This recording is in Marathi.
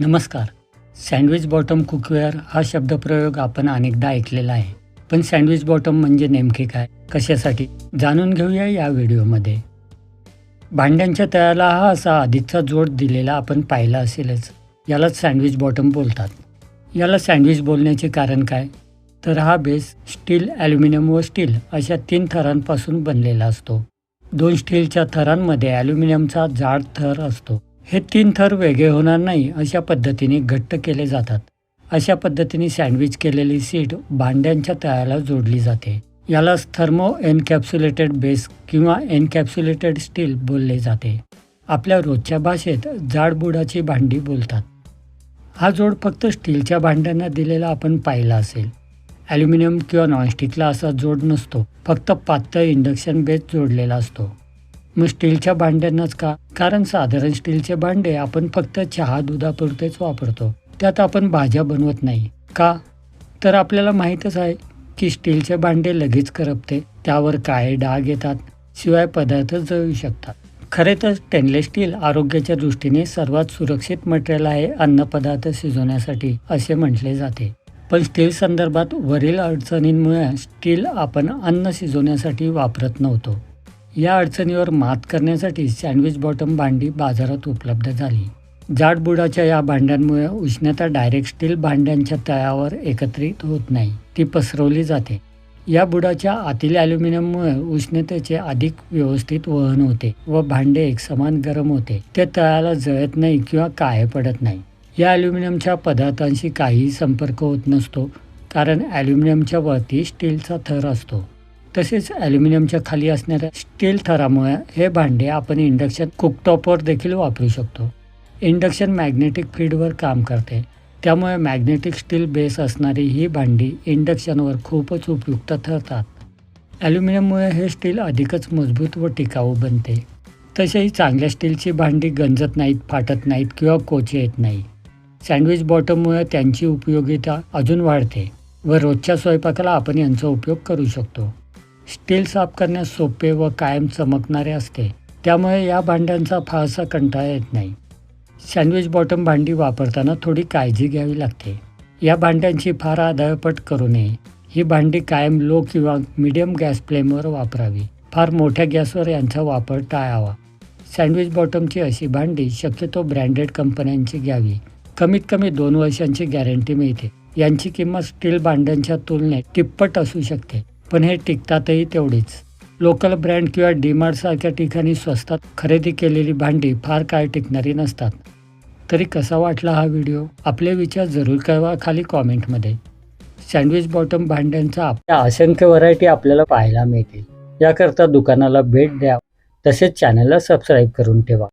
नमस्कार. सँडविच बॉटम कुकवेअर हा शब्दप्रयोग आपण अनेकदा ऐकलेला आहे. पण सँडविच बॉटम म्हणजे नेमके काय? कशासाठी? जाणून घेऊया या व्हिडिओमध्ये. भांड्यांच्या तळाला हा असा आधीचा जोड दिलेला आपण पाहिला असेलच. यालाच सँडविच बॉटम बोलतात. याला सँडविच बोलण्याचे कारण काय? तर हा बेस स्टील ॲल्युमिनियम व स्टील अशा तीन थरांपासून बनलेला असतो. दोन स्टीलच्या थरांमध्ये ॲल्युमिनियमचा जाड थर असतो. हे तीन थर वेगळे होणार नाही अशा पद्धतीने घट्ट केले जातात. अशा पद्धतीने सँडविच केलेली सीट भांड्यांच्या तळाला जोडली जाते. यालाच थर्मो एनकॅप्सुलेटेड बेस किंवा एनकॅप्सुलेटेड स्टील बोलले जाते. आपल्या रोजच्या भाषेत जाडबुडाची भांडी बोलतात. हा जोड फक्त स्टीलच्या भांड्यांना दिलेला आपण पाहिला असेल. ॲल्युमिनियम किंवा नॉनस्टिकला असा जोड नसतो. फक्त पातळ इंडक्शन बेस जोडलेला असतो. मग स्टीलच्या भांड्यांनाच का? कारण साधारण स्टीलचे भांडे आपण फक्त चहा दुधापुरतेच वापरतो. त्यात आपण भाज्या बनवत नाही. का? तर आपल्याला माहीतच आहे की स्टीलचे भांडे लगेच करपते. त्यावर काय डाग येतात? शिवाय पदार्थ जळू शकतात. खरे तर स्टेनलेस स्टील आरोग्याच्या दृष्टीने सर्वात सुरक्षित मटेरियल आहे अन्नपदार्थ शिजवण्यासाठी असे म्हटले जाते. पण स्टील संदर्भात वरील अडचणींमुळे स्टील आपण अन्न शिजवण्यासाठी वापरत नव्हतो. या अडचणीवर मात करण्यासाठी सँडविच बॉटम भांडी बाजारात उपलब्ध झाली. जाडबुडाच्या या भांड्यांमुळे उष्णता डायरेक्ट स्टील भांड्यांच्या तळावर एकत्रित होत नाही ती पसरवली जाते. या बुडाच्या आतील ॲल्युमिनियममुळे उष्णतेचे अधिक व्यवस्थित वहन होते व भांडे एकसमान गरम होते. ते तळाला जळत नाही किंवा काळे पडत नाही. या ॲल्युमिनियमच्या पदार्थांशी काहीही संपर्क होत नसतो कारण ॲल्युमिनियमच्या वरती स्टीलचा थर असतो. तसेच ॲल्युमिनियमच्या खाली असणाऱ्या स्टील थरामुळे हे भांडे आपण इंडक्शन कुकटॉपवर देखील वापरू शकतो. इंडक्शन मॅग्नेटिक फीडवर काम करते. त्यामुळे मॅग्नेटिक स्टील बेस असणारी ही भांडी इंडक्शनवर खूपच उपयुक्त ठरतात. ॲल्युमिनियममुळे हे स्टील अधिकच मजबूत व टिकाऊ बनते. तसेही चांगल्या स्टीलची भांडी गंजत नाहीत फाटत नाहीत किंवा कोचे येत नाही. सँडविच बॉटममुळे त्यांची उपयोगिता अजून वाढते व रोजच्या स्वयंपाकाला आपण यांचा उपयोग करू शकतो. स्टील साफ करण्यास सोपे व कायम चमकणारे असते. त्यामुळे या भांड्यांचा फारसा कंटाळा येत नाही. सँडविच बॉटम भांडी वापरताना थोडी काळजी घ्यावी लागते. या भांड्यांची फार आदळपट करू नये. ही भांडी कायम लो किंवा मिडियम गॅस फ्लेमवर वापरावी. फार मोठ्या गॅसवर यांचा वापर टाळावा. सँडविच बॉटमची अशी भांडी शक्यतो ब्रँडेड कंपन्यांची घ्यावी. कमीत कमी दोन वर्षांची गॅरंटी मिळते. यांची किंमत स्टील भांड्यांच्या तुलनेत तिप्पट असू शकते. पण हे टिकतातही तेवढीच. लोकल ब्रँड किंवा डीमार्टसारख्या ठिकाणी स्वस्तात खरेदी केलेली भांडी फार काय टिकणारी नसतात. तरी कसा वाटला हा व्हिडिओ? आपले विचार जरूर कळवा खाली कॉमेंटमध्ये. सँडविच बॉटम भांड्यांचा आपल्या असंख्य व्हरायटी आपल्याला पाहायला मिळतील. याकरता दुकानाला भेट द्या. तसेच चॅनलला सबस्क्राईब करून ठेवा.